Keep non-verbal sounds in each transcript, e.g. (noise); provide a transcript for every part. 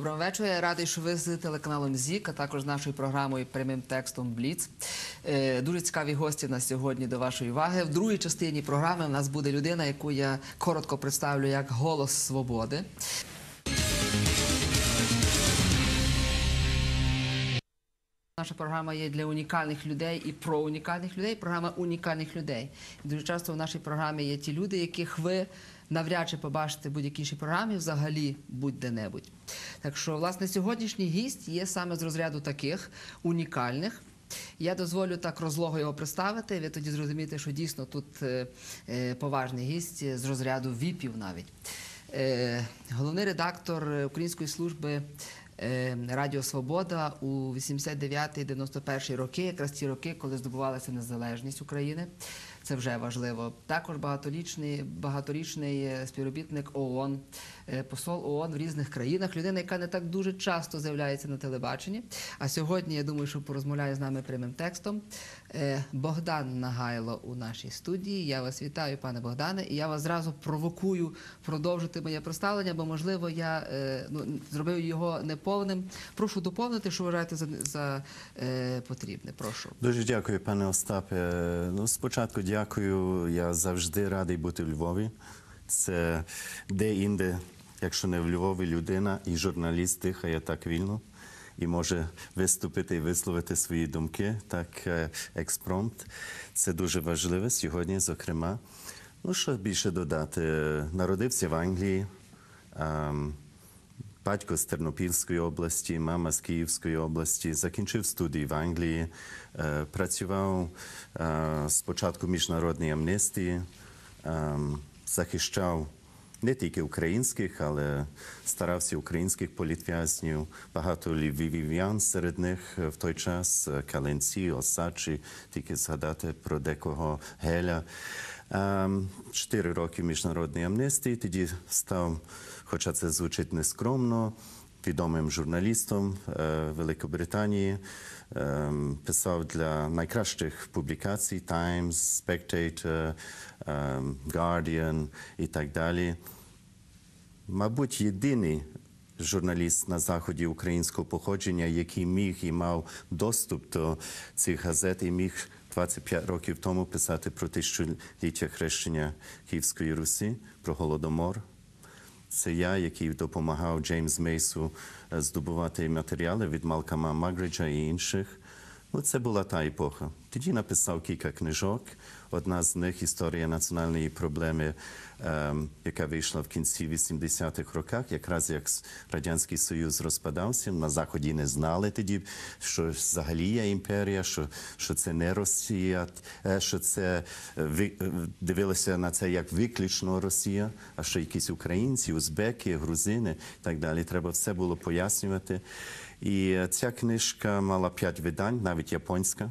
Доброго вечора. Радий, що ви з телеканалом ЗІК, а також з нашою програмою прямим текстом Бліц. Е, Дуже цікаві гості на сьогодні до вашої уваги. В другій частині програми в нас буде людина, яку я коротко представлю як голос свободи. Наша програма є для унікальних людей і про унікальних людей. Програма унікальних людей. Дуже часто в нашій програмі є ті люди, яких ви навряд чи побачите будь-якій іншій програмі, взагалі будь-де-небудь. Так що, власне, сьогоднішній гість є саме з розряду таких унікальних. Я дозволю так розлого його представити. Ви тоді зрозумієте, що дійсно тут е, е, поважний гість з розряду віпів навіть. Е, головний редактор Української служби Радіо Свобода у 89-91 роки, якраз ті роки, коли здобувалася незалежність України. Це вже важливо. Також багаторічний, багаторічний е, співробітник ООН, е, посол ООН в різних країнах, людина, яка не так дуже часто з'являється на телебаченні. А сьогодні я думаю, що порозмовляє з нами прямим текстом. Е, Богдан Нагайло у нашій студії. Я вас вітаю, пане Богдане, і я вас зразу провокую продовжити моє представлення, бо можливо я ну, зробив його неповним. Прошу доповнити, що вважаєте за, за потрібне. Прошу. Дуже дякую, пане Остапе. Ну, спочатку дякую. Я завжди радий бути в Львові. Це де-інде, якщо не в Львові, людина і журналіст дихає так вільно і може виступити і висловити свої думки, так е, експромт. Це дуже важливо сьогодні, зокрема. Ну, що більше додати? Народився в Англії. Батько з Тернопільської області, мама з Київської області, закінчив студії в Англії, е, працював е, спочатку в міжнародній амністії, е, захищав не тільки українських, але старався українських політв'язнів, багато львів'ян серед них в той час, Калинці, Осадчі, тільки згадати про декого Геля. Ем, Чотири роки міжнародної амністії, тоді став, хоча це звучить нескромно, відомим журналістом е, Великобританії. Ем, Писав для найкращих публікацій Times, Spectator, ем, Guardian і так далі. Мабуть, єдиний журналіст на заході українського походження, який міг і мав доступ до цих газет і міг 25 років тому писати про тисячоліття хрещення Київської Русі, про Голодомор. Це я, який допомагав Джеймс Мейсу е, здобувати матеріали від Малкама Магриджа і інших. Ну, це була та епоха. Тоді написав кілька книжок. Одна з них історія національної проблеми, ем, яка вийшла в кінці 80-х роках, якраз як Радянський Союз розпадався. На Заході не знали тоді, що взагалі є імперія, що, що це не Росія, е, що це е, е, дивилися на це як виключно Росія, а що якісь українці, узбеки, грузини і так далі. Треба все було пояснювати. І ця книжка мала п'ять видань, навіть японська.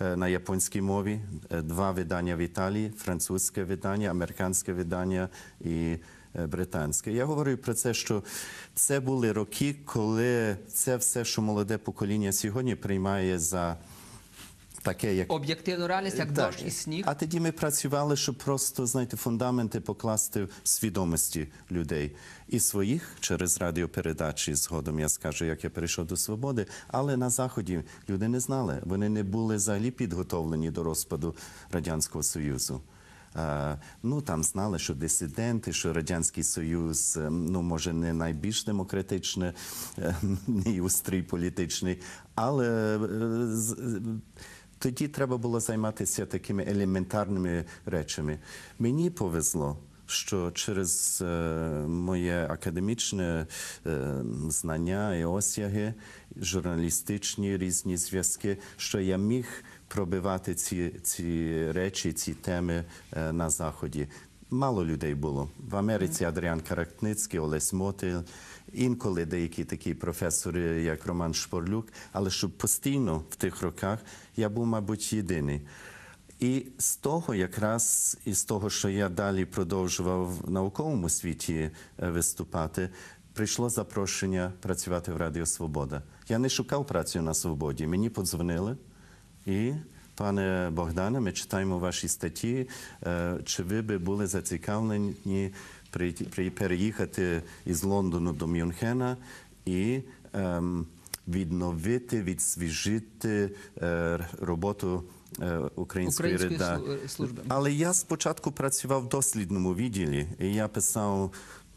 На японській мові два видання в Італії, французьке видання, американське видання і британське. Я говорю про це, що це були роки, коли це все, що молоде покоління сьогодні приймає за таке, як Об'єктивну реальність, як так. дощ і сніг. А тоді ми працювали, щоб просто знаєте, фундаменти покласти в свідомості людей і своїх через радіопередачі. Згодом я скажу, як я перейшов до свободи. Але на заході люди не знали. Вони не були взагалі підготовлені до розпаду радянського союзу. Ну там знали, що дисиденти, що радянський союз, е, ну може не найбільш демократичний, е, (laughs) не устрій політичний, але е, тоді треба було займатися такими елементарними речами. Мені повезло. Що через е, моє академічне е, знання і осяги, журналістичні різні зв'язки, що я міг пробивати ці, ці речі, ці теми е, на заході. Мало людей було в Америці. Адріан Карактницький, Олесь Мотиль, інколи деякі такі професори, як Роман Шпорлюк, але щоб постійно в тих роках я був, мабуть, єдиний. І з того, якраз із того, що я далі продовжував в науковому світі е, виступати, прийшло запрошення працювати в Радіо Свобода. Я не шукав працю на свободі. Мені подзвонили і. Пане Богдане, ми читаємо ваші статті. Е, Чи ви би були зацікавлені переїхати із Лондону до Мюнхена і ем, відновити, відсвіжити е, роботу е, української, Української реда- служби. Але я спочатку працював в дослідному відділі, і я писав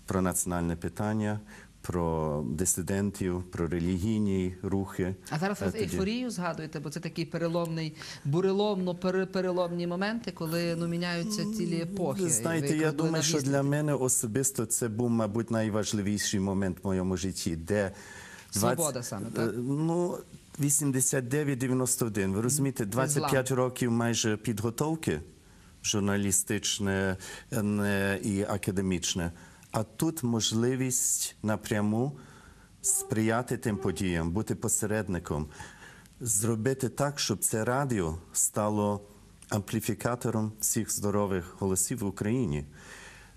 про національне питання, про дисидентів, про релігійні рухи. А зараз ви Е, ейфорію згадуєте, бо це такий переломний, буреломно переломні моменти, коли ну міняються цілі епохи. Знаєте, я думаю, що для мене особисто це був, мабуть, найважливіший момент в моєму житті, де Свобода саме, так? Е, Ну, 89-91. Ви розумієте, 25 років майже підготовки журналістичне і академічне. А тут можливість напряму сприяти тим подіям, бути посередником, зробити так, щоб це радіо стало ампліфікатором всіх здорових голосів в Україні.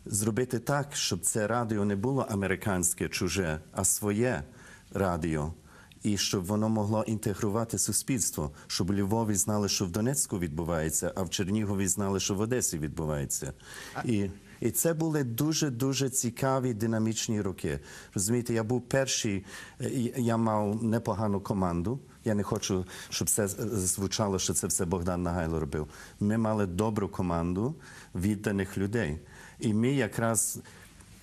Зробити так, щоб це радіо не було американське, чуже, а своє радіо. І щоб воно могло інтегрувати суспільство, щоб у Львові знали, що в Донецьку відбувається, а в Чернігові знали, що в Одесі відбувається. І, і це були дуже дуже цікаві динамічні роки. Розумієте, я був перший, я мав непогану команду. Я не хочу, щоб це е, звучало, що це все Богдан Нагайло робив. Ми мали добру команду відданих людей. І ми якраз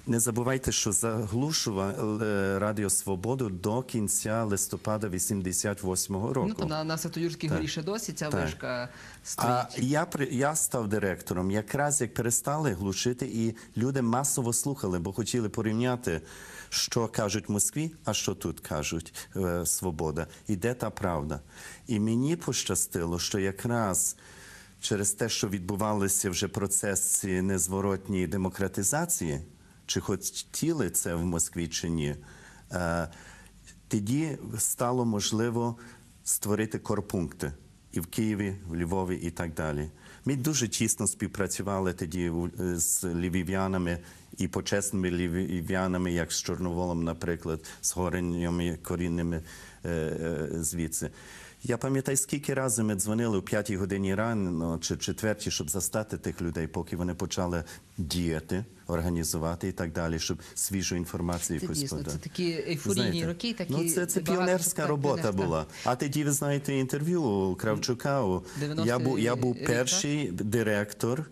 не забувайте, що заглушували Радіо Свободу до кінця листопада 88-го року. Ну, там на, на Святоюрській горі ще досі ця Так. вишка А я при я став директором, якраз як перестали глушити, і люди масово слухали, бо хотіли порівняти, що кажуть в Москві, а що тут кажуть е, Свобода, і де та правда. І мені пощастило, що якраз через те, що відбувалися вже процеси незворотньої демократизації, чи хотіли це в Москві чи ні. е, тоді стало можливо створити корпункти і в Києві, в Львові і так далі. Ми дуже тісно співпрацювали тоді з львів'янами і почесними львів'янами, як з Чорноволом, наприклад, з гореннями корінними е, е, звідси. Я пам'ятаю, скільки разів ми дзвонили о п'ятій годині рано чи четвертій, щоб застати тих людей, поки вони почали діяти, організувати і так далі, щоб свіжу інформацію Це якусь дійсно, подати. це такі ейфорійні Знаєте, роки, такі ну, це, це піонерська робота піонерська. була. А тоді ви знаєте інтерв'ю у Кравчука. у- 90-й Я був, я був перший директор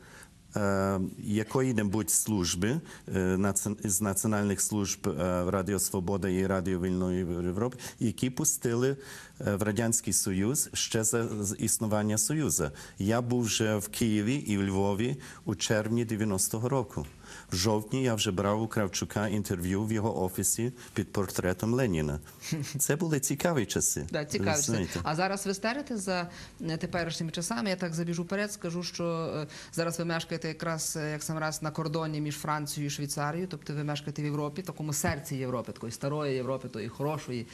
якої-небудь служби е, з національних служб е, Радіо Свобода і Радіо Вільної Європи, які пустили е, в Радянський Союз ще за існування Союзу. Я був вже в Києві і в Львові у червні 90-го року. В жовтні я вже брав у Кравчука інтерв'ю в його офісі під портретом Леніна. (laughs) Це були цікаві часи. Да, цікаві. часи. А зараз ви стерите за е, теперішніми часами. Я так забіжу вперед, скажу, що е, зараз ви мешкаєте якраз е, як сам раз на кордоні між Францією і Швейцарією, тобто ви мешкаєте в Європі, такому серці Європи, такої старої Європи, тої хорошої,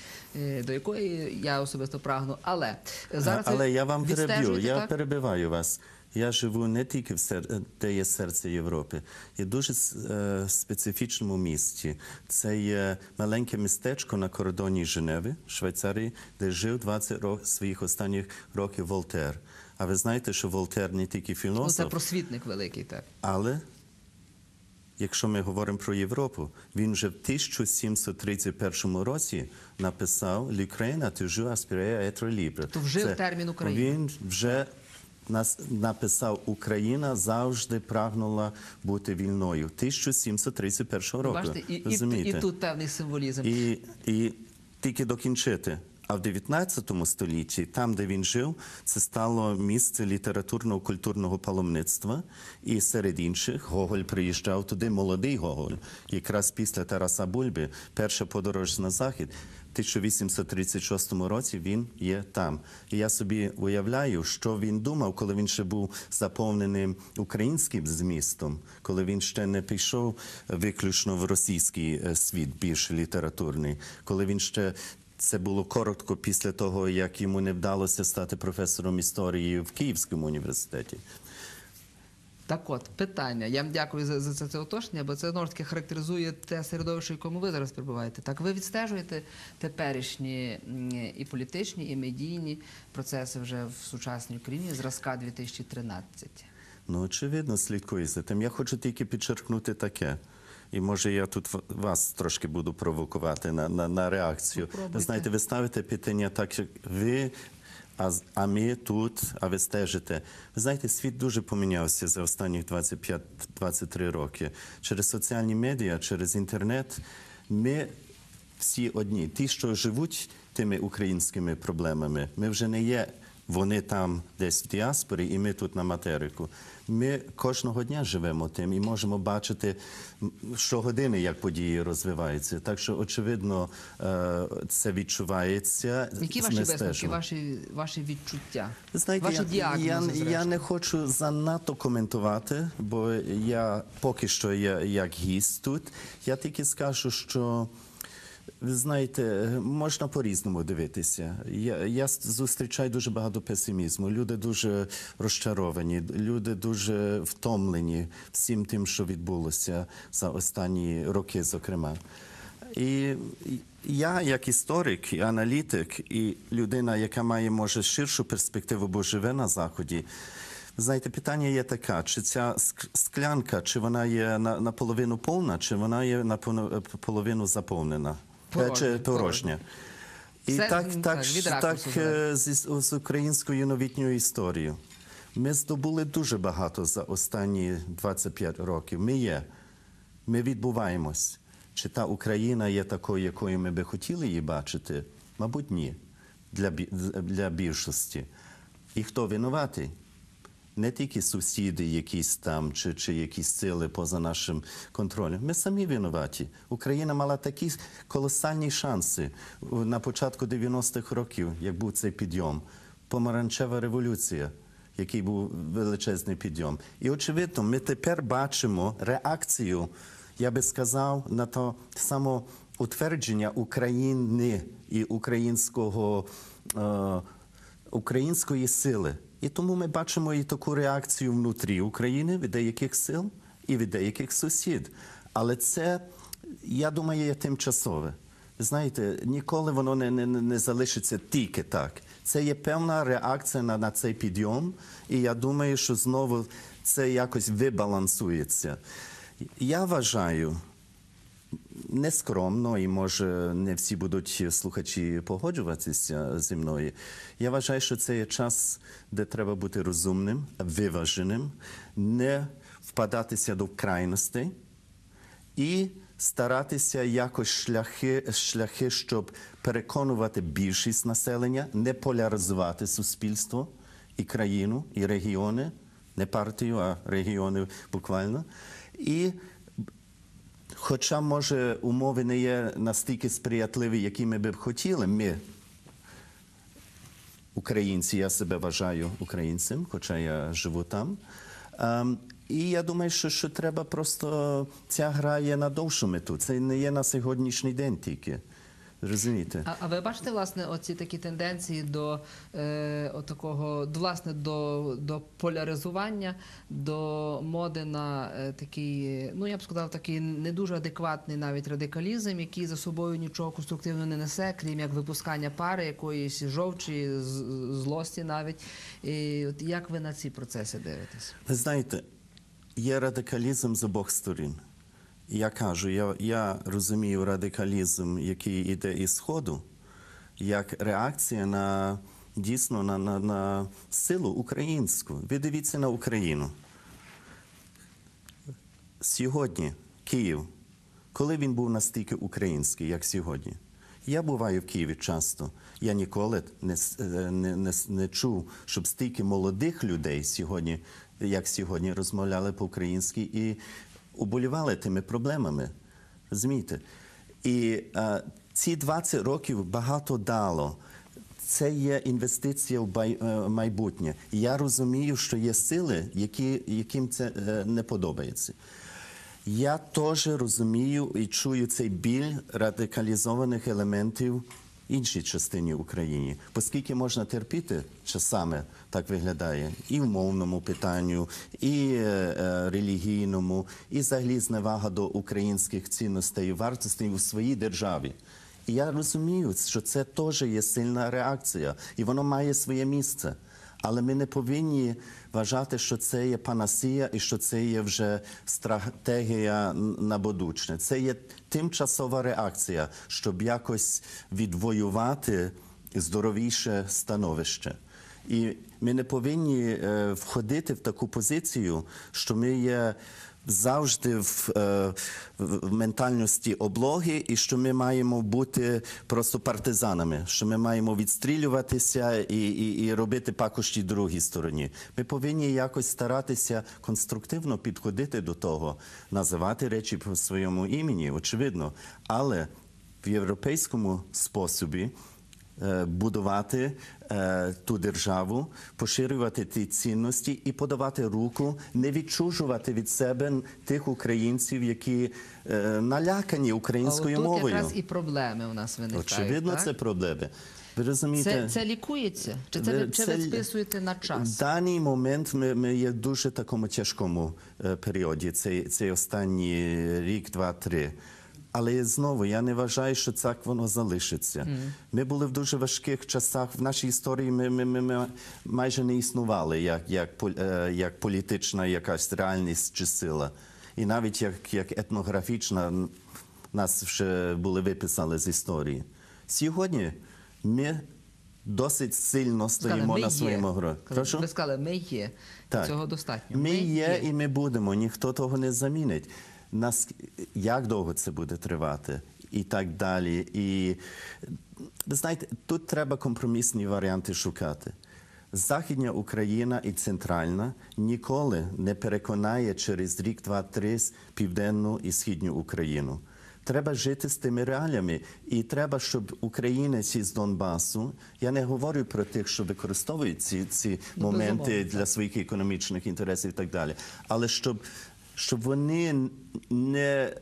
до якої я особисто прагну. Але зараз Але я вам переб'ю, я так? перебиваю вас. Я живу не тільки в сер... де є серце Європи, є дуже е, специфічному місті. Це є маленьке містечко на кордоні Женеви, Швейцарії, де жив 20 років своїх останніх років Волтер. А ви знаєте, що Волтер не тільки Ну, це просвітник великий, так. але якщо ми говоримо про Європу, він вже в 1731 році написав «L'Ukraine toujours aspire à être libre». Тобто вжив термін «Україна». Він вже нас написав «Україна завжди прагнула бути вільною» 1731 року. Бачите, і, і, і тут певний символізм. І, і тільки докінчити. А в 19 столітті, там, де він жив, це стало місце літературного культурного паломництва. І серед інших Гоголь приїжджав туди, молодий Гоголь, якраз після Тараса Бульби, перша подорож на захід. В 1836 році він є там. І я собі уявляю, що він думав, коли він ще був заповненим українським змістом, коли він ще не пішов виключно в російський е, світ, більш літературний, коли він ще. Це було коротко після того, як йому не вдалося стати професором історії в Київському університеті. Так от, питання. Я вам дякую за, за це, це уточнення, бо це знову ж таки характеризує те середовище, в якому ви зараз перебуваєте. Так, ви відстежуєте теперішні і політичні, і медійні процеси вже в сучасній Україні зразка 2013. Ну, очевидно, слідкує за тим. Я хочу тільки підчеркнути таке. І може я тут вас трошки буду провокувати на, на, на реакцію. Попробуйте. Ви знаєте, ви ставите питання так, як ви, а, а ми тут, а ви стежите. Ви знаєте, світ дуже помінявся за останні 25-23 роки. Через соціальні медіа, через інтернет. Ми всі одні. Ті, що живуть тими українськими проблемами, ми вже не є. Вони там десь в діаспорі, і ми тут на материку. Ми кожного дня живемо тим і можемо бачити щогодини, як події розвиваються. Так що, очевидно, е, це відчувається. Які ваші висновки, ваші, ваші відчуття? Знаєте, ваші я, діагнози, я, я не хочу занадто коментувати, бо я поки що я як гість тут. Я тільки скажу, що ви знаєте, можна по-різному дивитися. Я, я зустрічаю дуже багато песимізму. Люди дуже розчаровані, люди дуже втомлені всім тим, що відбулося за останні роки, зокрема. І я, як історик, і аналітик, і людина, яка має може ширшу перспективу, бо живе на заході. Знаєте, питання є таке, чи ця ск- склянка, чи вона є на- наполовину повна, чи вона є наполовину заповнена, Порожня, чи порожня. І Все, так, так, так, так е, з, з українською новітньою історією. Ми здобули дуже багато за останні 25 років. Ми є. Ми відбуваємось. Чи та Україна є такою, якою ми би хотіли її бачити? Мабуть, ні. Для, для більшості. І хто винуватий? Не тільки сусіди, якісь там, чи, чи якісь сили поза нашим контролем. Ми самі винуваті. Україна мала такі колосальні шанси на початку 90-х років, як був цей підйом. Помаранчева революція, який був величезний підйом. І очевидно, ми тепер бачимо реакцію, я би сказав, на то самоутвердження України і українського. Е, української сили. І тому ми бачимо і таку реакцію внутрі України від деяких сил і від деяких сусід. Але це, я думаю, є тимчасове. Знаєте, ніколи воно не, не, не залишиться тільки так. Це є певна реакція на, на цей підйом, і я думаю, що знову це якось вибалансується. Я вважаю, нескромно, і може не всі будуть слухачі погоджуватися зі мною. Я вважаю, що це є час, де треба бути розумним, виваженим, не впадатися до крайностей і старатися якось шляхи, шляхи, щоб переконувати більшість населення, не поляризувати суспільство і країну, і регіони, не партію, а регіони буквально. І Хоча, може, умови не є настільки сприятливі, які ми б хотіли, ми, українці, я себе вважаю українцем, хоча я живу там. Ем, і я думаю, що, що треба просто ця гра є на довшу мету. Це не є на сьогоднішній день тільки. Розумієте? А, а ви бачите, власне, оці такі тенденції до е, отакого, до, власне, до, до поляризування, до моди на е, такий, ну я б сказав, такий не дуже адекватний навіть радикалізм, який за собою нічого конструктивного не несе, крім як випускання пари якоїсь жовчі, злості навіть. І от як ви на ці процеси дивитесь? Ви знаєте, є радикалізм з обох сторін. Я кажу, я, я розумію радикалізм, який йде із Сходу, як реакція на дійсно на, на, на силу українську. Ви дивіться на Україну. Сьогодні Київ, коли він був настільки український, як сьогодні. Я буваю в Києві часто. Я ніколи не, е, не, не, не чув, щоб стільки молодих людей сьогодні, як сьогодні, розмовляли по-українськи і уболівали тими проблемами. Розумієте? І е, ці 20 років багато дало. Це є інвестиція в е, майбутнє. Я розумію, що є сили, які, яким це е, не подобається. Я теж розумію і чую цей біль радикалізованих елементів іншій частині України. Оскільки можна терпіти часами, так виглядає, і в мовному питанню, і е, е, релігійному, і взагалі зневага до українських цінностей і вартостей у своїй державі. І я розумію, що це теж є сильна реакція, і воно має своє місце. Але ми не повинні вважати, що це є панасія і що це є вже стратегія на будучне. Це є тимчасова реакція, щоб якось відвоювати здоровіше становище. І ми не повинні е, входити в таку позицію, що ми є завжди в, е, в ментальності облоги, і що ми маємо бути просто партизанами, що ми маємо відстрілюватися і, і, і робити пакощі другій стороні. Ми повинні якось старатися конструктивно підходити до того, називати речі по своєму імені, очевидно, але в європейському способі будувати е, ту державу, поширювати ті цінності і подавати руку, не відчужувати від себе тих українців, які е, налякані А українською мовою. якраз і проблеми у нас виникають. Очевидно, так? це проблеми. Ви розумієте? Це, це лікується? Чи це, ви- чи ви списуєте на В час? даний момент ми, ми є в дуже такому тяжкому е, періоді. Цей, цей останній рік, два, три. Але знову я не вважаю, що так воно залишиться. Ми були в дуже важких часах. В нашій історії ми, ми, ми, ми майже не існували як, як, е, як політична якась реальність чи сила. І навіть як, як етнографічна нас вже були виписали з історії. Сьогодні ми досить сильно стоїмо ми на своєму гро. Ви сказали, ми є. Так. Цього достатньо. Ми є і ми будемо, ніхто того не замінить. Нас як довго це буде тривати, і так далі. І ви знаєте, тут треба компромісні варіанти шукати. Західня Україна і центральна ніколи не переконає через рік, два, три південну і східню Україну. Треба жити з тими реаліями, і треба, щоб українець із Донбасу. Я не говорю про тих, що використовують ці, ці моменти безумовно, для своїх економічних інтересів і так далі. Але щоб, щоб вони не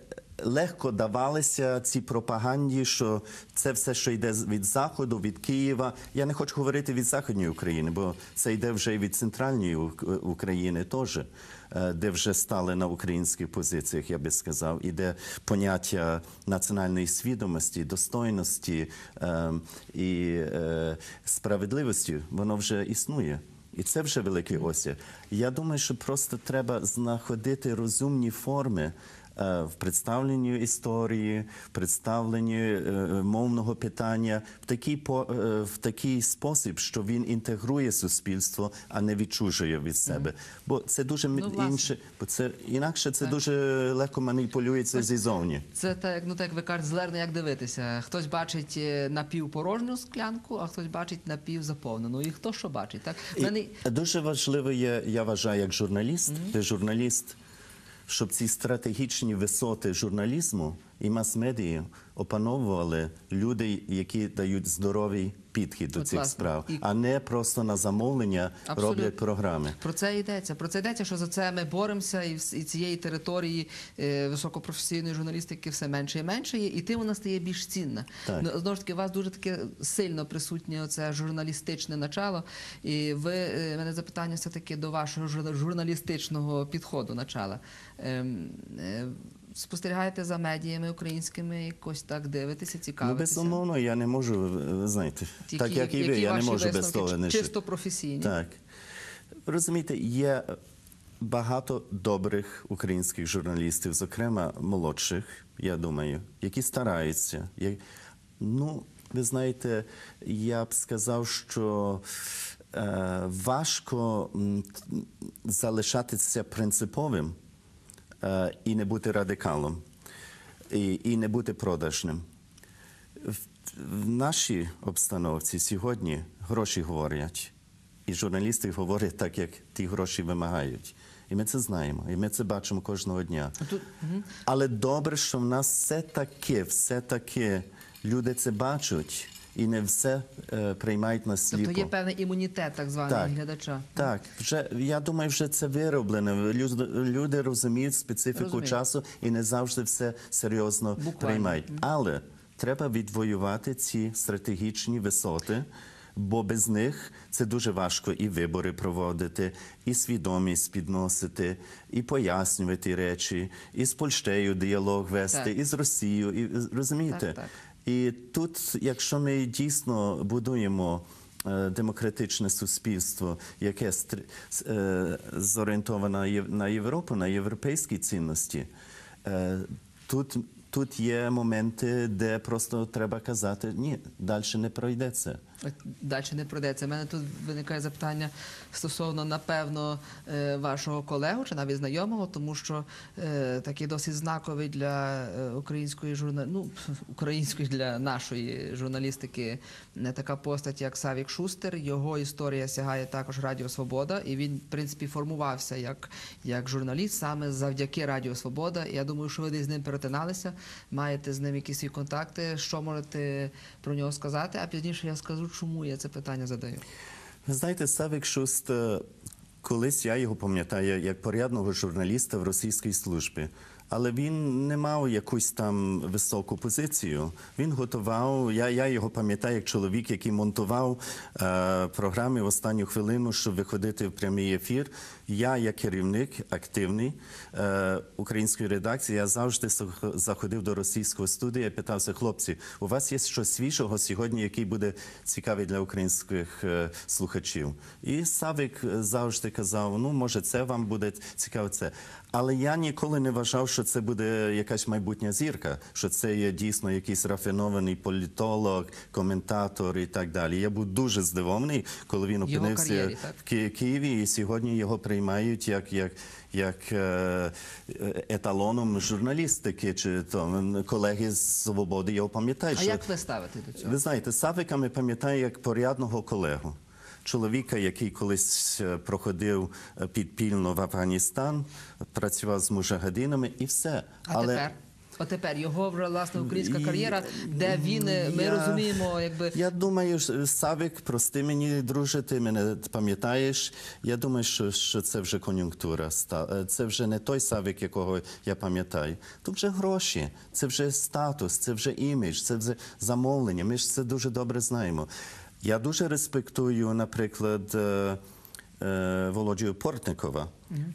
легко давалися цій пропаганді, що це все, що йде від Заходу, від Києва. Я не хочу говорити від Західної України, бо це йде вже і від центральної України теж, е, де вже стали на українських позиціях, я би сказав, і де поняття національної свідомості, достойності е, і е, справедливості, воно вже існує. І це вже великий осір. Я думаю, що просто треба знаходити розумні форми в представленні історії, в представленні е, мовного питання в такий, по, е, в такий спосіб, що він інтегрує суспільство, а не відчужує від себе. Бо це дуже Ну, інше, бо це інакше це Так. дуже легко маніпулюється зізовні. Це так, ну так ви кажете, злерно як дивитися. Хтось бачить е, напівпорожню склянку, а хтось бачить напівзаповнену. І хто що бачить? Так мене Дуже важливо є, я вважаю, як журналіст, ти журналіст, щоб ці стратегічні висоти журналізму і мас-медії опановували люди, які дають здоровий підхід до От, цих власне. справ, І- а не просто на замовлення Абсолютно. роблять програми. Про це йдеться. Про це йдеться, що за це ми боремося, і, вс- і цієї території е, високопрофесійної журналістики все менше і менше є, і тим вона стає більш цінна. Так. Ну, знову ж таки, у вас дуже таке сильно присутнє оце журналістичне начало. І ви е, мене запитання все таки до вашого жур- журналістичного підходу начала. Ем, е, Спостерігаєте за медіями українськими, якось так дивитеся, Ну, безумовно, я не можу, ви знаєте, Тільки так як і ви, я не можу без того не жити. чисто професійні. Так. Розумієте, є багато добрих українських журналістів, зокрема молодших, я думаю, які стараються. Я- Ну, ви знаєте, я б сказав, що е, важко залишатися принциповим і не бути радикалом, і, і не бути продажним. В, в нашій обстановці сьогодні гроші говорять, і журналісти говорять так, як ті гроші вимагають. І ми це знаємо, і ми це бачимо кожного дня. Тут. Але добре, що в нас все таки, все таки люди це бачать і не все е, приймають на сліпо. Тобто є певний імунітет, так званий Так. глядача. Так, вже я думаю, вже це вироблено. Люди, люди розуміють специфіку Розумію. часу і не завжди все серйозно Буквально. приймають. Але треба відвоювати ці стратегічні висоти. Бо без них це дуже важко і вибори проводити, і свідомість підносити, і пояснювати речі, і з Польщею діалог вести, Так. і з Росією. І розумієте? Так, так. І тут, якщо ми дійсно будуємо е, демократичне суспільство, яке е, зорієнтоване на Європу, на європейські цінності, е, тут, тут є моменти, де просто треба казати, ні, далі не пройде це. Далі не пройдеться. У мене тут виникає запитання стосовно, напевно, е, вашого колегу чи навіть знайомого, тому що е, такий досить знаковий для е, української журна... ну, (laughs) української для нашої журналістики не така постать, як Савік Шустер. Його історія сягає також Радіо Свобода, і він, в принципі, формувався як, як журналіст саме завдяки Радіо Свобода. Я думаю, що ви десь з ним перетиналися, маєте з ним якісь свої контакти. Що можете про нього сказати? А пізніше я скажу, чому я це питання задаю. Ви знаєте, Савік Шуст, е, колись я його пам'ятаю як порядного журналіста в російській службі. Але він не мав якусь там високу позицію. Він готував. Я, я його пам'ятаю як чоловік, який монтував е, програми в останню хвилину, щоб виходити в прямий ефір. Я, як керівник активний е, української редакції, я завжди заходив до російського студії і питався, хлопці, у вас є щось свіжого сьогодні, який буде цікавий для українських е, слухачів. І Савик е, завжди казав: ну, може, це вам буде цікаво. Це. Але я ніколи не вважав, що це буде якась майбутня зірка, що це є дійсно якийсь рафінований політолог, коментатор і так далі. Я був дуже здивований, коли він Його опинився кар'єрі, в Ки- Києві, і сьогодні його приймають як, як, як е, еталоном журналістики, чи то колеги з свободи його пам'ятають. А що як ви ставите до цього? ви знаєте, Савика ми пам'ятаю як порядного колегу. Чоловіка, який колись е, проходив е, підпільно в Афганістан, працював з мужагадинами і все. А тепер? От тепер його власне українська кар'єра, де він е, ми Я- розуміємо, якби Я думаю, Савик, прости мені, друже, ти мене пам'ятаєш. Я думаю, що, що це вже кон'юнктура. е, Це вже не той Савик, якого я пам'ятаю. Тут вже гроші, це вже статус, це вже імідж, це вже замовлення. Ми ж це дуже добре знаємо. Я дуже респектую, наприклад. Е, Володію Портникова.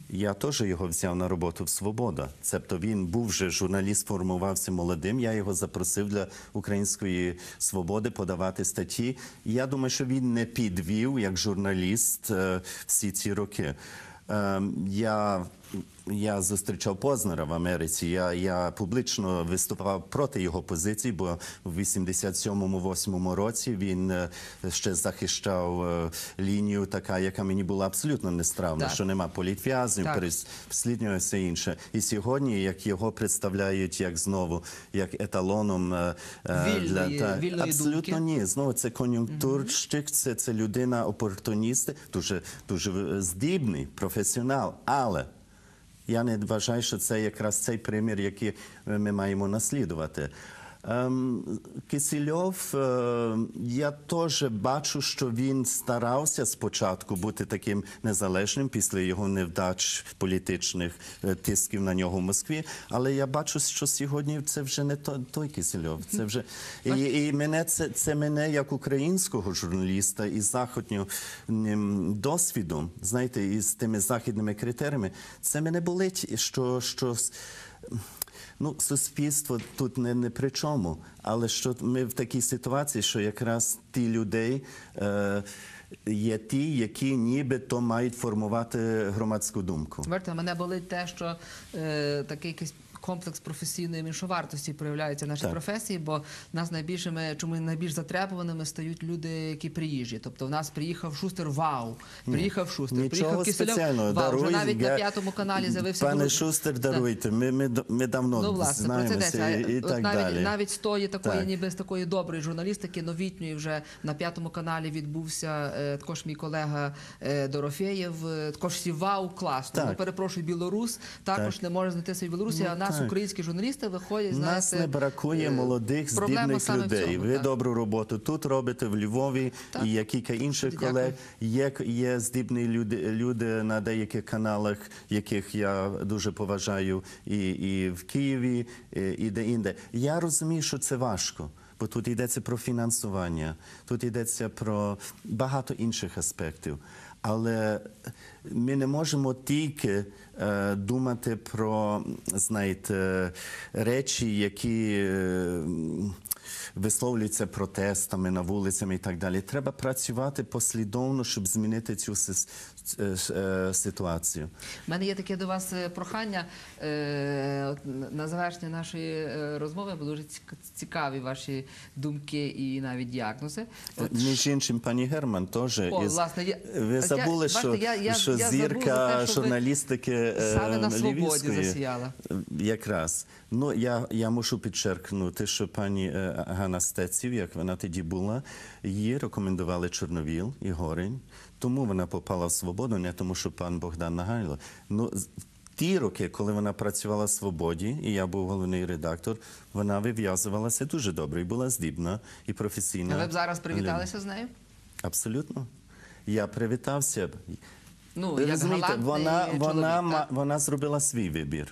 Я теж його взяв на роботу в Свобода. Цебто він був вже журналіст, формувався молодим. Я його запросив для української свободи подавати статті. Я думаю, що він не підвів як журналіст е, всі ці роки. Е, я, я зустрічав Познера в Америці. Я, я публічно виступав проти його позиції, бо в 87-8 році він е, ще захищав е, лінію, така, яка мені була абсолютно нестравна, Так. що нема політв'язнів, і все інше. І сьогодні, як його представляють як знову як еталоном е, Вільної- та- вільної абсолютно думки. ні. Знову це кон'юнктурщик, це, це людина опортуніст, дуже дуже здібний професіонал, але. Я не вважаю, що це якраз цей примір, який ми маємо наслідувати. Ем, Кисельов, е, я теж бачу, що він старався спочатку бути таким незалежним після його невдач політичних е, тисків на нього в Москві. Але я бачу, що сьогодні це вже не той Кисельов. Це вже і, і мене це, це мене як українського журналіста із західнім досвідом, знаєте, із тими західними критеріями. Це мене болить, що, що ну, суспільство тут не, не при чому, але що ми в такій ситуації, що якраз ті людей. Е, Є ті, які нібито мають формувати громадську думку. Бачите, мене болить те, що е, такий якийсь комплекс професійної меншовартості проявляється в нашій Так. професії, бо нас найбільшими, чому найбільш затребуваними стають люди, які приїжджі. Тобто в нас приїхав шустер, вау! Приїхав шустер, Нічого приїхав Кисельов, вау! Вже навіть я- на п'ятому каналі з'явився Пане Шустер, даруйте. Ми, ми, ми давно Ну, власне, про це знаємося і, і так навіть, далі. навіть з тої такої, Так. ніби з такої доброї журналістики, новітньої вже на п'ятому каналі відбувся е, також мій колега е, Дорофєєв. е, Також всі вау, класно. Так. Ну, перепрошую, білорус також Так. не може знайти в Білорусі, Ну, а нас, так. українські журналісти, виходять, Нас не бракує е, молодих, здібних людей. цьому, Ви так. добру роботу тут робите в Львові, Так. і є кілька інших Дякую. колег. Є, є здібні люди, люди на деяких каналах, яких я дуже поважаю, і, і в Києві, і, і де-інде. Я розумію, що це важко. Бо тут йдеться про фінансування, тут йдеться про багато інших аспектів. Але ми не можемо тільки думати про, знаєте, речі, які е, висловлюються протестами на вулицями і так далі. Треба працювати послідовно, щоб змінити цю е, е, ситуацію. У мене є таке до вас е, прохання е, на- завершення нашої е, розмови, бо дуже цік- цікаві ваші думки і навіть діагнози. Між іншим, пані Герман теж О, із- власне, я- ви забули, що, я- я- що я зірка те, що журналістики саме на свободі засіяла. Якраз. Ну, я, я мушу підчеркнути, що пані Ганна Стеців, як вона тоді була, її рекомендували Чорновіл і Горень. Тому вона попала в свободу, не тому, що пан Богдан Нагайло. Ну, ті роки, коли вона працювала в свободі, і я був головний редактор, вона вив'язувалася дуже добре і була здібна і професійна. ви б зараз привіталися з нею? Абсолютно. Я привітався. б. Ну, як Розумієте, вона, вона, ма- вона зробила свій вибір.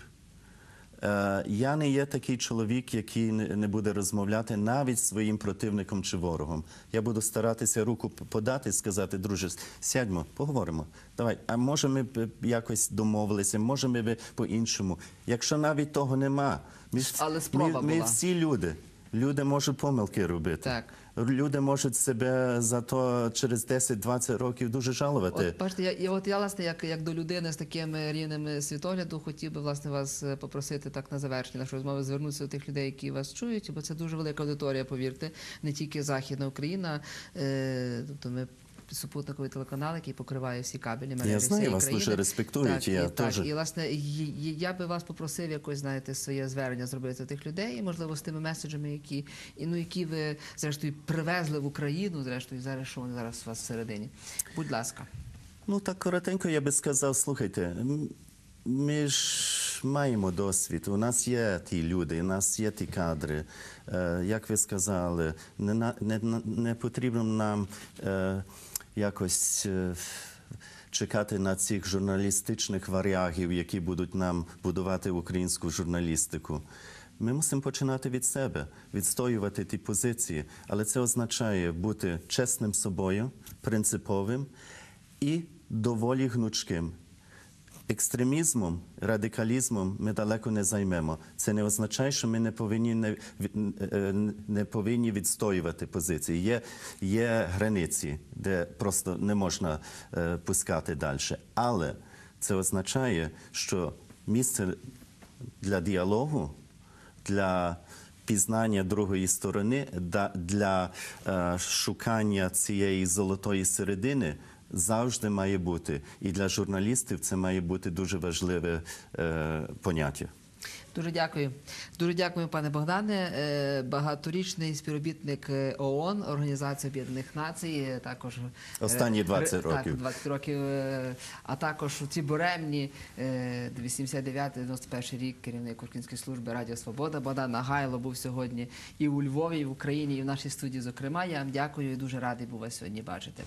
Е, я не є такий чоловік, який не, не буде розмовляти навіть своїм противником чи ворогом. Я буду старатися руку подати і сказати, друже, сядьмо, поговоримо. Давай, а може ми б якось домовилися, може ми б по-іншому. Якщо навіть того нема, ми, Але спроба ми, ми була. всі люди. Люди можуть помилки робити. Так. Люди можуть себе за то через 10-20 років дуже жалувати. От бачите, я, я от я власне, як, як до людини з таким рівнем світогляду, хотів би власне вас е, попросити так на завершення нашої розмови звернутися до тих людей, які вас чують, бо це дуже велика аудиторія, повірте, не тільки Західна Україна, е, тобто ми. Супутниковий телеканал, який покриває всі кабельні мережі. Я знаю, вас країни. дуже респектують, Так, я і, так, і власне я би вас попросив якось, знаєте, своє звернення зробити до тих людей, і можливо з тими меседжами, які і ну які ви зрештою привезли в Україну, зрештою зараз що вони зараз у вас всередині. Будь ласка. Ну так коротенько я би сказав, слухайте, ми ж маємо досвід. У нас є ті люди, у нас є ті кадри. Е, як ви сказали, не, не, не потрібно нам е, якось. е, Чекати на цих журналістичних варягів, які будуть нам будувати українську журналістику. Ми мусимо починати від себе, відстоювати ті позиції, але це означає бути чесним собою, принциповим і доволі гнучким. Екстремізмом, радикалізмом ми далеко не займемо. Це не означає, що ми не повинні не, е, не повинні відстоювати позиції. Є, є границі, де просто не можна е, пускати далі. Але це означає, що місце для діалогу, для пізнання другої сторони, для е, шукання цієї золотої середини завжди має бути. І для журналістів це має бути дуже важливе е, поняття. Дуже дякую. Дуже дякую, пане Богдане. Е, Багаторічний співробітник е, ООН, Організації Об'єднаних Націй, е, також Останні 20 років. Так, 20 років, а також ці буремні е, 89-91 рік керівник Української служби Радіо Свобода. Богдан Нагайло був сьогодні і у Львові, і в Україні, і в нашій студії. Зокрема, я вам дякую і дуже радий був вас сьогодні бачити.